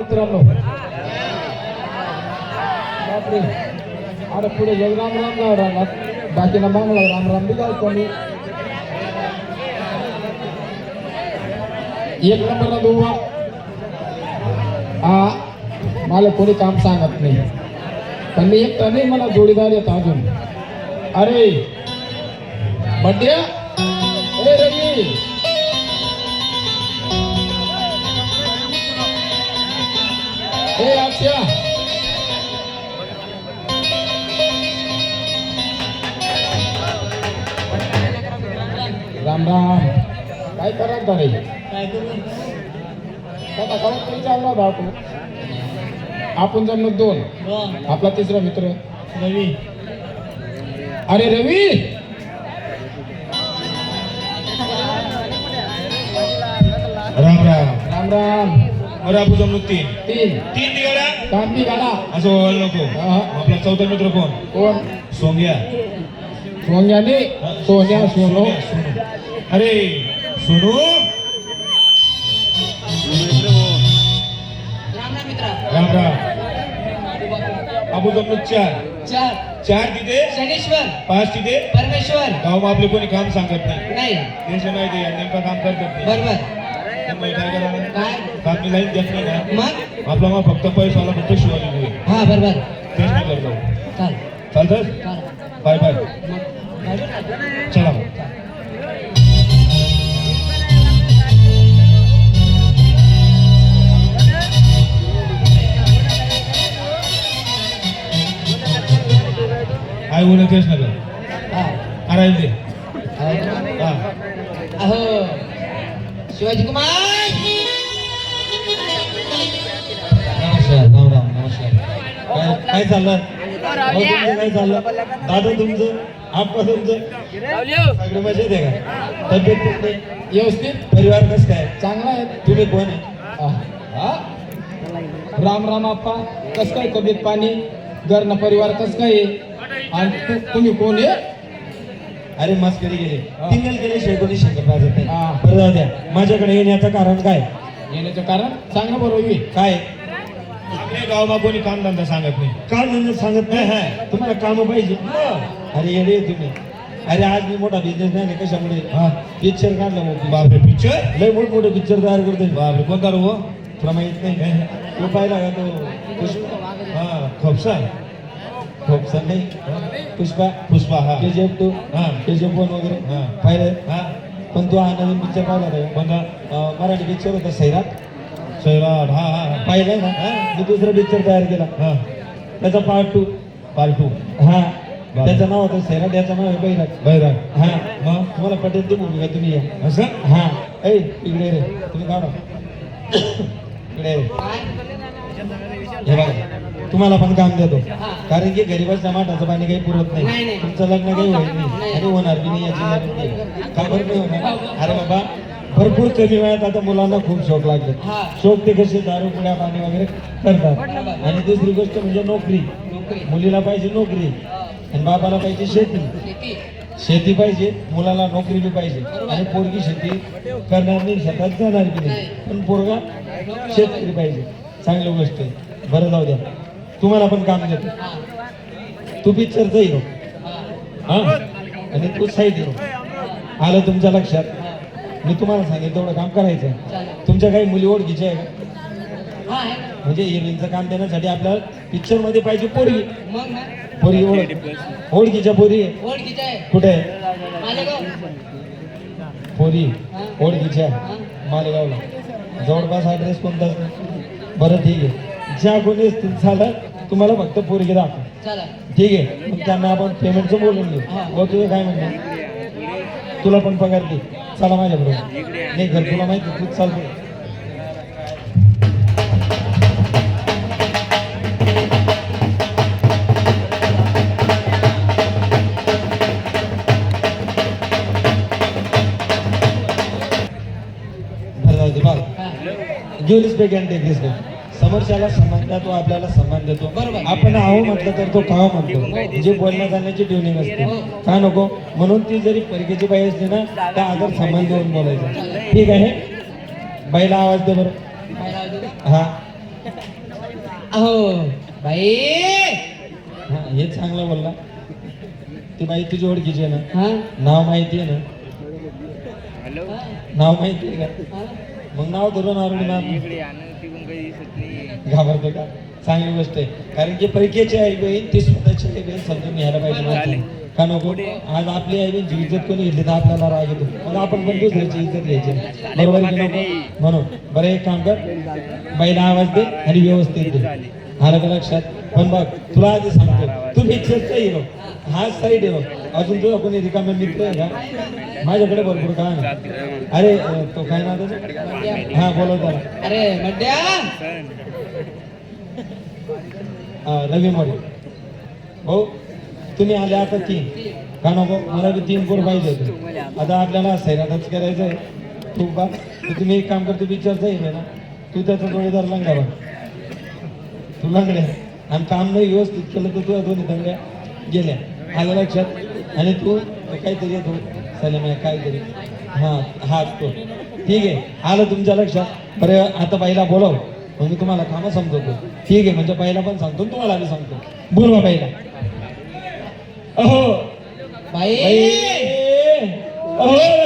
मित्रांनो. बापरे. अरे पुढे जग राम राम लाव राहणार बाकीला मांगला. राम राम बिगाव कोणी. एक नंबरला दोवा. हा. मला कोणी काम सांगत नाही. पण मी एक नाही मला जोडीदार येत अजून. अरे. बड्या. राम राम काय करत रे काय करू? कथा करत तरी चालला होता आपण जमलो दोन. आपला तिसरा मित्र. रवी. अरे रवी! राम राम. राम राम. बरं आपण जमलो तीन. तीन. तीन निघाला कांदी गाडा. असं व्हायला नको. आपला चौथा मित्र कोण? कोण? सोंग्या. सोन्याने सोन्या सोनो सोनू अरे सोनू. राम राम. आपण जमलो चार. चार. चार तिथे. शनेश्वर. पाच तिथे. परमेश्वर. गाव आपले कोणी काम सांगत नाही. नाही. ते नेमकं काम करतात बरोबर. काम मी लाईन देत नाही ना. मग? आपला मग फक्त पैसाला फक्त शिवाजी हा बरोबर. तेच नाही करतो चाल. चालतं चाल. Bye bye. चला मग. आई बोला तेच नका हा. करायला दे. अहो. शिवाजी कुमार! नमस्कार राम राम नमस्कार. काय काय चाललं? अहो, तुमचं काय चाललं? दादा तुमचं आप्पा तुमचं? सगळं मजेत आहे का? तब्येत कुठे व्यवस्थित. परिवार कसं काय? चांगला आहे. तुम्ही कोण आहे. हा? राम राम आप्पा. कस काय तब्येत पाणी? घरना परिवार कस काय आहे? आणि तुम्ही कोण आहे? अरे मस्करी गेले. हा. टिंगल गेले शेकोनी शंकर पाजत नाही हा. बरं जाऊ द्या. माझ्याकडे येण्याचं कारण काय? येण्याचं कारण? सांगा बरोबर मी काय? आपल्या गावाला कोणी काम धंदा सांगत नाही. का म्हणजे सांगत नाही? तुम्हाला काम पाहिजे. अरे येडे आहे तुम्ही. अरे आज मी मोठा बिझनेस नाही कशामुळे? हा. पिक्चर काढलं मग बापरे पिक्चर लय मोठ मोठे पिक्चर तयार करतोय. बापरे कोणता रो तुला माहीत नाही? तो पाहिला का तो? पुष्पा हा खोपसा खोपसा नाही पुष्पा पुष्पा हा के जी एफ टू हा. के जी एफ वन वगैरे. हा. पाहिलं हा पण तो हा नवीन पिक्चर पाहिला का कोणता? मराठी पिक्चर होता सैराट. सैराट हा हा. हा. पाहिलंय ना मी दुसरा पिक्चर तयार केला. हा. त्याचा पार्ट टू पार्ट टू हा. त्याचं नाव होतं सैराट याचं नाव आहे बैराट. बैराग हा. मग तुम्हाला पटेल ते मूवी का तुम्ही या. असं? हा. ऐ इकडे रे. तुम्ही काढा. इकडे रे हे बघा. तुम्हाला पण काम देतो. कारण की गरीबाच्या टमाटाचं पाणी काही पुरत नाही. तुमचं लग्न काही होईल नाही. आणि होणार बी नाही याची गॅरंटी. का बरं नाही होणार? अरे बाबा भरपूर कमी वयात आता मुलांना खूप शौक लागले. हा. शौक ते कसे दारू पुड्या पाणी वगैरे करतात. आणि दुसरी गोष्ट म्हणजे नोकरी. मुलीला पाहिजे नोकरी. आणि बाबाला पाहिजे शेती. शेती. शेती पाहिजे मुलाला नोकरी बी पाहिजे. आणि पोरगी शेती करणार नाही शेतात जाणार बी नाही. पण पोरगा शेतकरी पाहिजे. चांगली गोष्ट आहे. बरं जाऊ द्या. तुम्हाला पण काम देतो. हा तू पिक्चरचा हिरो हा हा? आणि तू साईड हिरो आलं तुमच्या लक्षात? मी तुम्हाला सांगेन तेवढं काम करायचं तुमच्या काही मुली ओळखीच्या आहे का? हा. म्हणजे हिरोईनचं काम देण्यासाठी आपल्याला पिक्चरमध्ये पाहिजे पोरगी. पोरगी ओळख ओळखीच्या पोरी. ओळखीचं कुठे पोरी. ओळखीच्या हा. मालेगावला. जवळपास ॲड्रेस कोणताच नाही. बरं ठीक आहे. ज्या कोणी झालं तुम्हाला फक्त पोरगी दाखव. ठीक आहे? मग त्यांना आपण पेमेंटचं बोलून घेऊ. तुझं काय म्हणणं? तुला पण पगार दे. चला माझ्याबरोबर नाही घर तुला माहिती तूच चाल पुढे. बरं जाऊ दे बघ हा गिव्ह समोरच्याला सन्मान द्या तो आपल्याला सन्मान देतो. आपण आहो म्हटलं तर तो खावा म्हणतो. जे बोलण्या चालण्याची ट्युनिंग असते. हो. का नको? म्हणून ती जरी परिकेची बाई असली ना त्या आदर सन्मान देऊन बोलायचं. ठीक आहे? बाईला आवाज दे बरं? हा. अहो बाई. हा हे चांगलं बोलला. ती बाई तुझी ओळखीची आहे ना? हा. नाव माहिती आहे ना? नाव माहिती आहे का? हा? मग नाव धरून आरोग्य घाबरतो का? चांगली गोष्ट आहे. कारण की परिकेची आई बहीण ती स्वतःची आई बहीण समजून घ्यायला पाहिजे. का नको? आज आपली आई बहीण इज्जत कोणी घेतली तर आपल्याला राग येतो. मग आपण पण दुसऱ्याची इज्जत घ्यायची. बरोबर म्हणून बरं एक काम कर. बाईला आवाज दे आणि व्यवस्थित दे. आलं का लक्षात पण बघ तुला आधी सांगतो. तू पिक्चरचा हिरो हा साईड हिरो अजून तुझा कोणी रिकामे मित्र आहे का? माझ्याकडे भरपूर काम आहे अरे तो काय त्याचं? हा बोलव त्याला. अरे हा, रवी मोरे. भाऊ तुम्ही आले आता तीन. का नको? मला बी तीन पोर पाहिजे होते. आता आपल्याला सैरातच करायचं आहे तू बा तुम्ही एक काम करतो विचारता येईल ना. तू त्याचा जोडीदार लंगा बा तू लंगड्या आणि काम नाही व्यवस्थित केलं तर तुझ्या दोन्ही दंड्या गेल्या. आलं लक्षात? आणि तू काहीतरी येतो. सलेम काहीतरी. हा हा तो. ठीक आहे. आलं तुमच्या लक्षात? बरं आता बाईला बोलव. मग मी तुम्हाला कामं समजवतो. ठीक आहे म्हणजे बाईला पण सांगतो तुम्हाला बी सांगतो. बोलवा बाईला अहो! बाई! अहो!